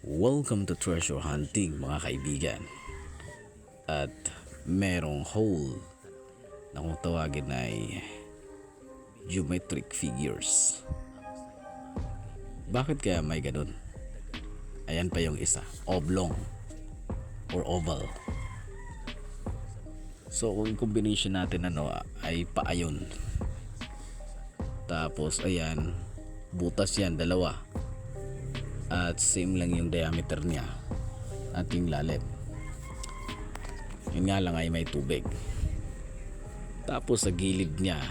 Welcome to Treasure Hunting mga kaibigan. At merong hole na kung tawagin ay geometric figures. Bakit kaya may ganun? Ayan pa yung isa, oblong or oval. So kung combination natin ano ay paayon. Tapos ayan, butas yan dalawa at same lang yung diameter niya. At yung lalim. Yun nga lang ay may tubig. Tapos sa gilid niya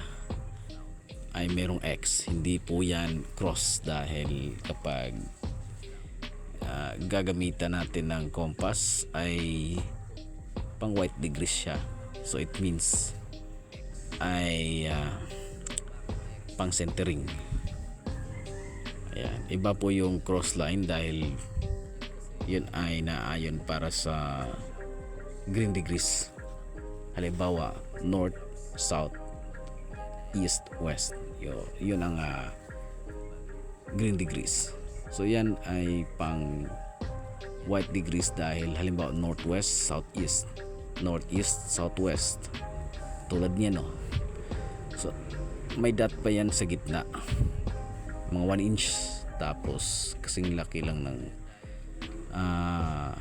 ay merong X. Hindi po yan cross dahil kapag ah, gagamitan natin ng compass ay pang white degrees siya. So it means ay ah, pang centering Ayan. Iba po yung cross line dahil yun ay naayon para sa green degrees. Halimbawa, north, south, east, west. Yo, yun ang ah, green degrees. So yan ay pang white degrees dahil halimbawa northwest, southeast, northeast, southwest. Tulad niya no. So may dot pa yan sa gitna mga 1 inch. Tapos kasing laki lang ng ah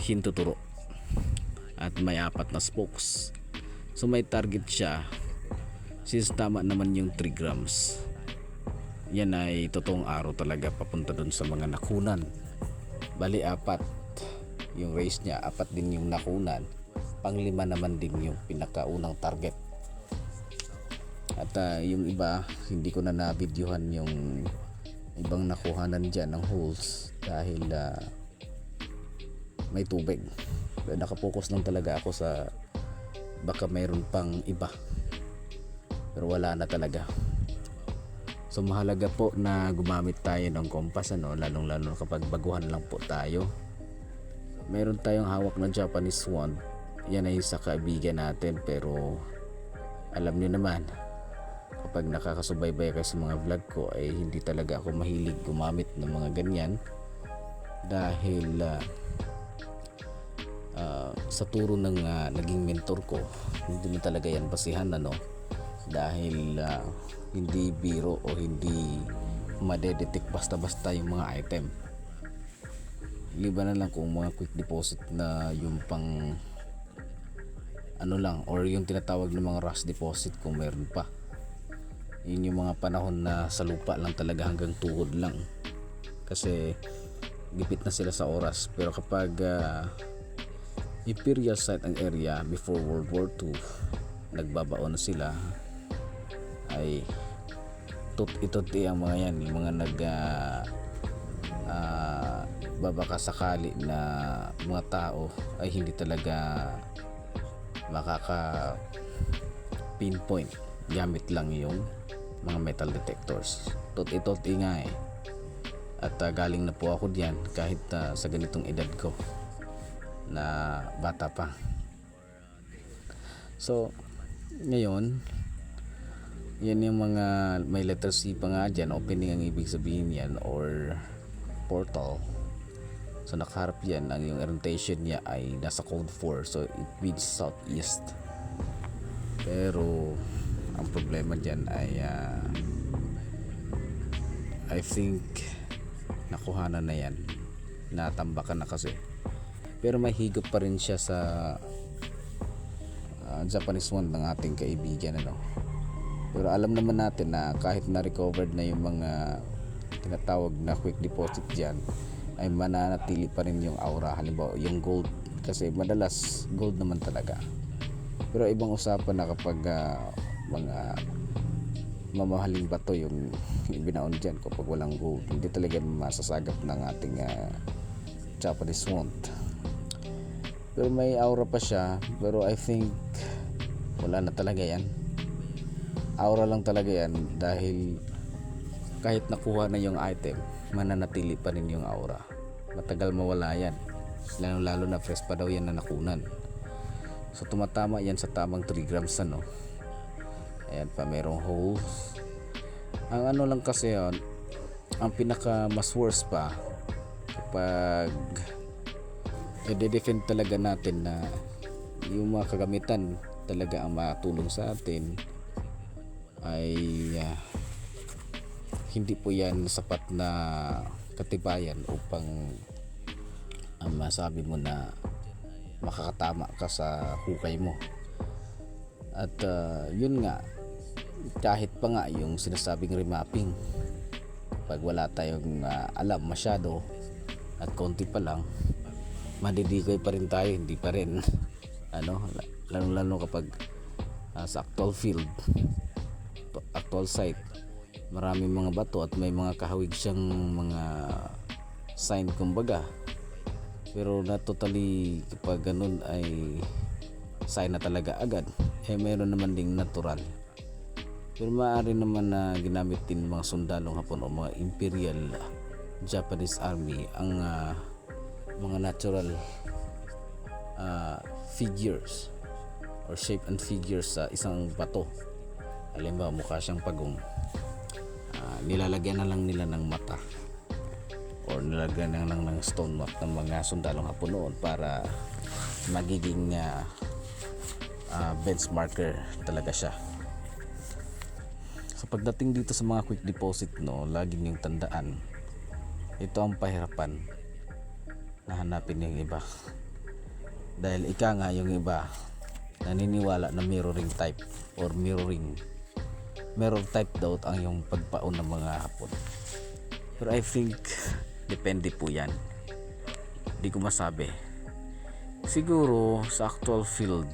hintuturo. At may apat na spokes. So may target siya. Since tama naman yung 3 grams yan ay totoong araw talaga papunta dun sa mga nakunan. Bali apat yung race niya apat din yung nakunan. Panglima naman din yung pinakaunang target at ah, yung iba, hindi ko na na-videohan yung ibang nakuhanan dyan ng holes dahil ah, may tubig. Nakapokus lang talaga ako sa baka mayroon pang iba. Pero wala na talaga. So mahalaga po na gumamit tayo ng kompas ano, lalong lalo kapag baguhan lang po tayo. Meron tayong hawak ng Japanese wand. Yan ay sa kaibigan natin pero alam niyo naman kapag nakakasubaybay kayo sa mga vlog ko ay hindi talaga ako mahilig gumamit ng mga ganyan. Dahil ah, ah, sa turo ng ah, naging mentor ko hindi mo talaga yan basihan ano? Dahil ah, hindi biro o hindi madedetect basta-basta yung mga item. Liban na lang kung mga quick deposit na yung pang ano lang or yung tinatawag ng mga rush deposit kung meron pa yun yung mga panahon na sa lupa lang talaga hanggang tuhod lang. Kasi gipit na sila sa oras. Pero kapag ah, imperial site ang area before World War II nagbabaon na sila ay tut ituti ang mga yan. Yung mga nag ah, ah, babaka sakali na mga tao ay hindi talaga makaka pinpoint gamit lang yung mga metal detectors. Tot-ituti nga eh. At ah, galing na po ako diyan kahit ah, sa ganitong edad ko na bata pa. So ngayon yan yung mga may letter C pa nga dyan opening ang ibig sabihin yan or portal. So nakaharap yan. Ang yung orientation niya ay nasa code 4 so it means southeast. Pero ang problema dyan ay ah, I think nakuhanan na yan. Natambakan na kasi. Pero may higop pa rin siya sa ah, Japanese wand ng ating kaibigan ano. Pero alam naman natin na kahit na-recovered na yung mga tinatawag na quick deposit dyan ay mananatili pa rin yung aura. Halimbawa yung gold kasi madalas gold naman talaga. Pero ibang usapan na kapag ah, mga mamahaling bato yung, yung binaon dyan kapag walang gold hindi talaga masasagap ng ating ah, Japanese wand pero may aura pa siya pero I think wala na talaga yan. Aura lang talaga yan dahil kahit nakuha na yung item mananatili pa rin yung aura. Matagal mawala yan. Lalo lalo na fresh pa daw yan na nakunan. So tumatama yan sa tamang 3 grams ano ayan pa merong holes ang ano lang kasi yun ang pinaka mas worst pa kapag i-defend talaga natin na yung mga kagamitan talaga ang matulong sa atin ay ah, hindi po yan sapat na katibayan upang ah, masabi mo na makakatama ka sa hukay mo. At ah, yun nga kahit pa nga yung sinasabing remapping pag wala tayong ah, alam masyado at konti pa lang madidikoy pa rin tayo hindi pa rin ano lalo lalo kapag ah, sa actual field actual site maraming mga bato at may mga kahawig siyang mga sign kumbaga. Pero na totally kapag ganun ay sign na talaga agad eh meron naman ding natural pero maaari naman na ginamit din mga sundalong hapon o mga imperial Japanese army ang ah, mga natural ah, figures or shape and figures sa isang bato. Halimbawa mukha siyang pagong Ah, nilalagyan na lang nila ng mata or nilalagyan na lang ng stone map ng mga sundalong hapon noon para magiging ah, ah, benchmarker talaga siya pagdating dito sa mga quick deposit no lagi niyong tandaan. Ito ang pahirapan na hanapin yung iba. Dahil ika nga yung iba naniniwala na mirroring type or mirroring mirror type daw ang yung pagpaon ng mga hapon. Pero I think depende po yan. Di ko masabi. Siguro sa actual field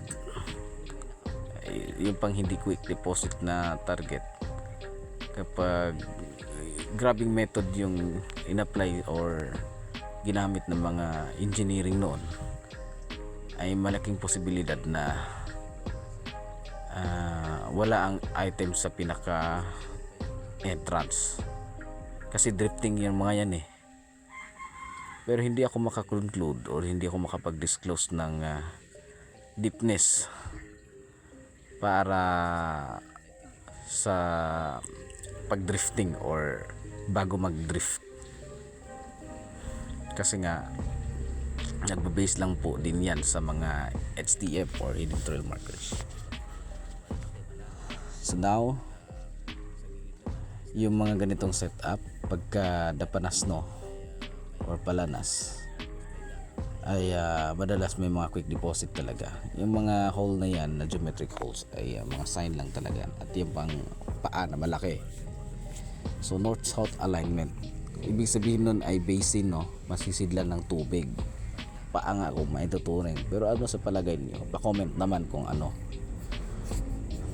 yung pang hindi quick deposit na target kapag grabbing method yung in-apply or ginamit ng mga engineering noon ay malaking posibilidad na ah, wala ang item sa pinaka entrance kasi drifting yung mga yan eh. Pero hindi ako makakonclude or hindi ako makapag-disclose ng ah, deepness para sa pagdrifting or bago mag-drift. Kasi nga nagbe-base lang po din yan sa mga HTF or editorial markers. So now yung mga ganitong setup pagka dapanas no or palanas ay ah, madalas may mga quick deposit talaga. Yung mga hole na yan na geometric holes ay ah, mga sign lang talaga. At yung pang paa na malaki so north south alignment. Ibig sabihin nun ay basin no? Masisidlan ng tubig. Paa nga kung maituturing pero ano sa palagay niyo? Pa-comment naman kung ano.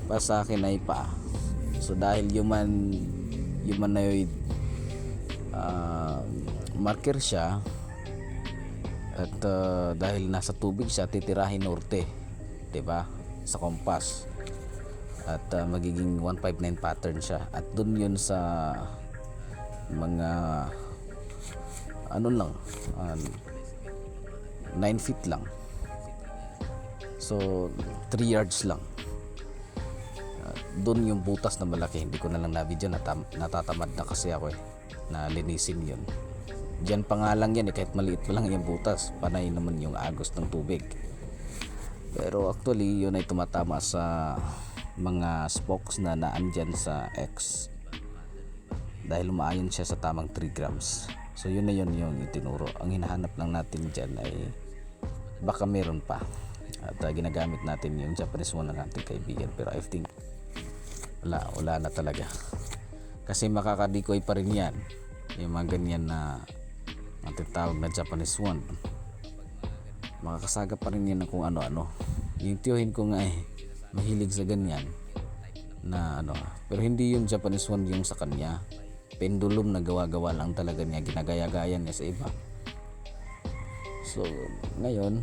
Para sa akin ay paa. So dahil human humanoid ah, marker siya. At ah, dahil nasa tubig siya titirahin norte. 'di ba sa compass at ah, magiging 159 pattern siya. At dun yun sa mga ano lang 9 feet lang. So 3 yards lang. Doon yung butas na malaki. Hindi ko na lang nabidyo natam, natatamad na kasi ako eh. Na linisin yun. Diyan pa nga lang yan eh, kahit maliit pa lang yung butas panay naman yung agos ng tubig. Pero actually yun ay tumatama sa mga spokes na naandyan sa X. Dahil umaayon siya sa tamang 3 grams. So yun na yun yung itinuro. Ang hinahanap lang natin dyan ay baka meron pa. At uh, ginagamit natin yung Japanese one ng ating kaibigan. Pero I think wala, wala na talaga. Kasi makakadikoy pa rin yan. Yung mga ganyan na ang tinatawag na Japanese one. Makakasaga pa rin yan ng kung ano-ano. Yung tiyohin ko nga eh mahilig sa ganyan na ano. Pero hindi yung Japanese one yung sa kanya. Pendulum na gawa-gawa lang talaga niya. Ginagaya-gaya niya sa iba. So ngayon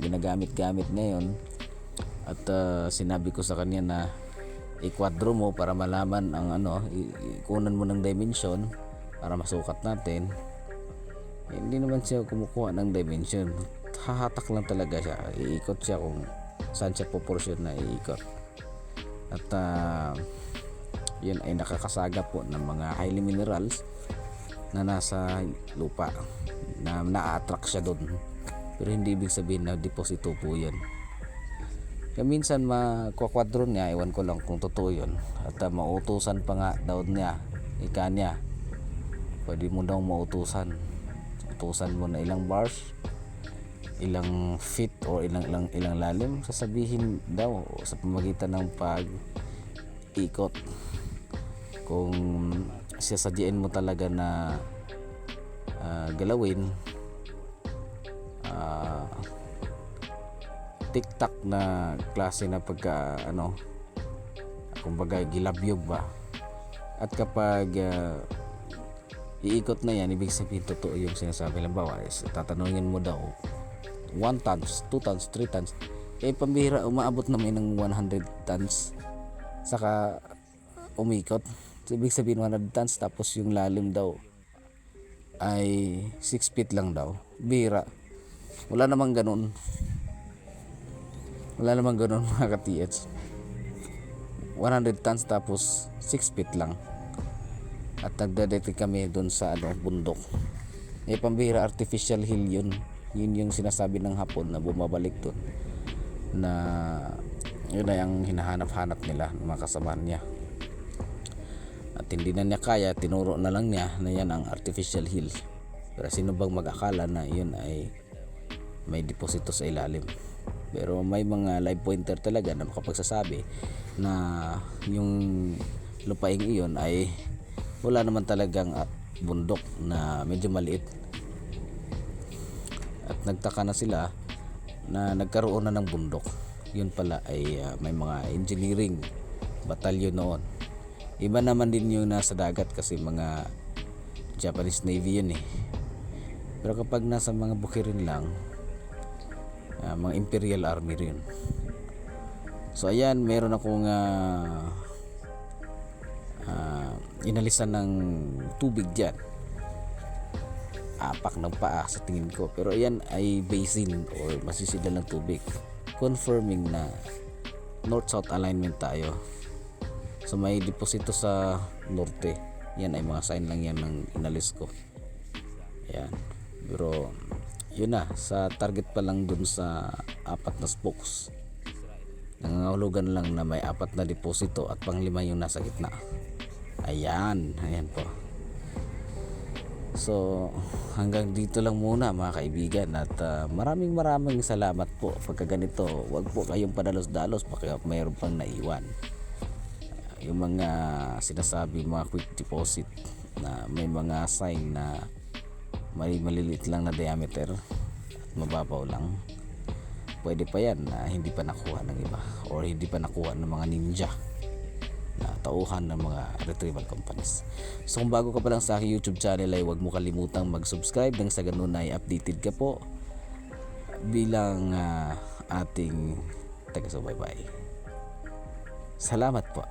ginagamit-gamit ngayon at ah, sinabi ko sa kanya na i-quadro mo para malaman ang ano ikunan mo ng dimension para masukat natin. Hindi naman siya kumukuha ng dimension. Hahatak lang talaga siya. Iikot siya kung saan siya proportion na iikot. At ah, yun ay nakakasaga po ng mga highly minerals na nasa lupa na na-attract siya doon. Pero hindi ibig sabihin na deposito po yan kaya minsan makakwadron niya iwan ko lang kung totoo yun. At uh, mautusan pa nga daw niya ika niya. Pwede mo daw mautusan. Utusan mo na ilang bars ilang feet or ilang ilang ilang lalim sasabihin daw sa pamagitan ng pag ikot kung sasadyain mo talaga na ah, galawin ah, tiktak na klase na pagka ano kumbaga gilabyog ba? At kapag ah, iikot na yan ibig sabihin totoo yung sinasabi. Halimbawa is tatanungin mo daw 1 tons 2 tons 3 tons eh pambihira umaabot naman ng 100 tons. Saka umikot. So, ibig sabihin 100 tons tapos yung lalim daw ay 6 feet lang daw. Bihira. Wala namang ganun. Wala namang ganun mga ka-TH 100 tons tapos 6 feet lang. At nagdadete kami doon sa ano, bundok. Eh pambihira artificial hill yun yun yung sinasabi ng hapon na bumabalik doon na yun ay ang hinahanap-hanap nila ng mga kasamahan niya. At hindi na niya kaya tinuro na lang niya na yan ang artificial hill. Pero sino bang mag-akala na yun ay may deposito sa ilalim? Pero may mga live pointer talaga na makapagsasabi na yung lupaing iyon ay wala naman talagang ah, bundok na medyo maliit at nagtaka na sila na nagkaroon na ng bundok. Yun pala ay ah, may mga engineering batalyon noon. Iba naman din yung nasa dagat kasi mga Japanese Navy yun eh. Pero kapag nasa mga bukirin lang ah, mga Imperial Army rin. So ayan meron akong ah, ah, inalisan ng tubig dyan apak ng paa sa tingin ko. Pero ayan ay basin or masisidal ng tubig confirming na north south alignment tayo. So may deposito sa norte. Yan ay mga sign lang yan ng inalis ko. Yan. Pero yun na. Sa target pa lang dun sa apat na spokes. Nangangahulugan lang na may apat na deposito at panglima yung nasa gitna. Ayan. Ayan po so hanggang dito lang muna mga kaibigan at ah, maraming maraming salamat po. Pagka ganito wag po kayong padalos-dalos baka mayroon pang naiwan. Ah, yung mga sinasabi mga quick deposit na may mga sign na may maliliit lang na diameter at mababaw lang. Pwede pa yan na hindi pa nakuha ng iba or hindi pa nakuha ng mga ninja na tauhan ng mga retrieval companies. So kung bago ka pa lang sa aking YouTube channel ay huwag mo kalimutang mag-subscribe nang sa ganun ay updated ka po bilang ah, ating taga-subaybay. Salamat po.